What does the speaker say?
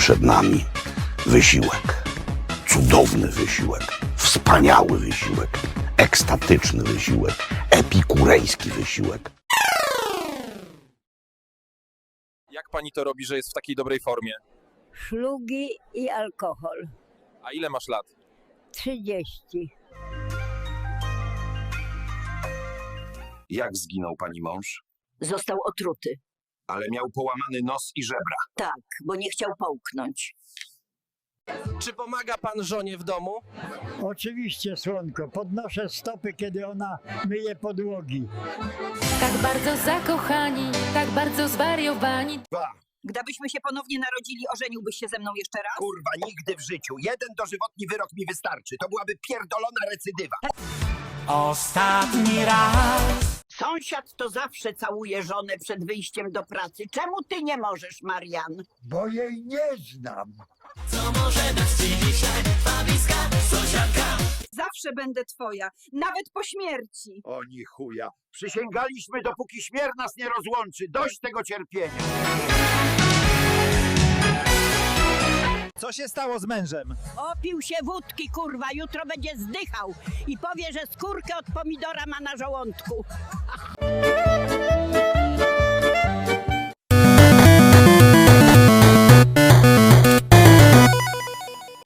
Przed nami wysiłek. Cudowny wysiłek. Wspaniały wysiłek. Ekstatyczny wysiłek. Epikurejski wysiłek. Jak pani to robi, że jest w takiej dobrej formie? szlugi i alkohol. A ile masz lat? 30. Jak zginął pani mąż? Został otruty. Ale miał połamany nos i żebra. Tak, bo nie chciał połknąć. Czy pomaga pan żonie w domu? Oczywiście, słonko. Podnoszę stopy, kiedy ona myje podłogi. Tak bardzo zakochani, tak bardzo zwariowani. Gdybyśmy się ponownie narodzili, ożeniłbyś się ze mną jeszcze raz? Kurwa, nigdy w życiu. Jeden dożywotni wyrok mi wystarczy. To byłaby pierdolona recydywa. Ostatni raz. Sąsiad to zawsze całuje żonę przed wyjściem do pracy. Czemu ty nie możesz, Marian? Bo jej nie znam. Zawsze będę twoja, nawet po śmierci. O ni chuja. Przysięgaliśmy, dopóki śmierć nas nie rozłączy. Dość tego cierpienia. Co się stało z mężem? Opił się wódki, kurwa, jutro będzie zdychał i powie, że skórkę od pomidora ma na żołądku.